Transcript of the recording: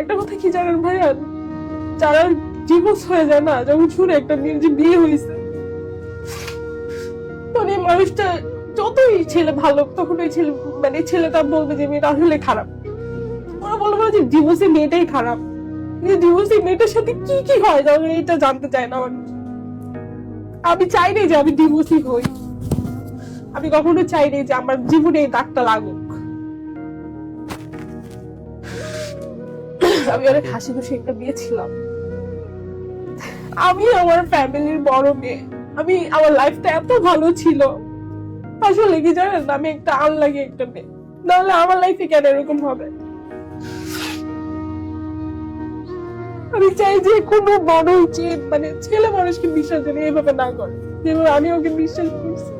একটা কথা কি জানেন ভাইয়া? যারা ডিভোর্স হয়ে যায় না যখন শুনে একটা মেয়ের যে বিয়ে হয়েছে তখন এই মানুষটা যতই ছেলে ভালো, তখন ওই ছেলে মানে ছেলেটা বলবে যে, মেয়েটা আসলে খারাপ। ওরা বলবে যে ডিভোর্সি মেয়েটাই খারাপ। কিন্তু ডিভোর্সি মেয়েটার সাথে কি কি হয় যখন এটা জানতে চায় না। মানুষ আমি চাই না যে আমি ডিভোর্সি হই। আমি কখনো চাই না যে আমার জীবনে এই দাগটা লাগুক। আমি অনেক হাসি খুশি একটা বিয়ে ছিলাম। আমি আমার ফ্যামিলির বড় মেয়ে। আমি, আমার লাইফটা এত ভালো ছিল। আসলে কি জানেন, আমি একটা আনলাগি একটা মেয়ে। নাহলে আমার লাইফে কেন এরকম হবে? আমি চাই যে কোনো বড় যে মানে ছেলে মানুষকে বিশ্বাস জানি এভাবে না করে। যেভাবে আমি ওকে বিশ্বাস করছি।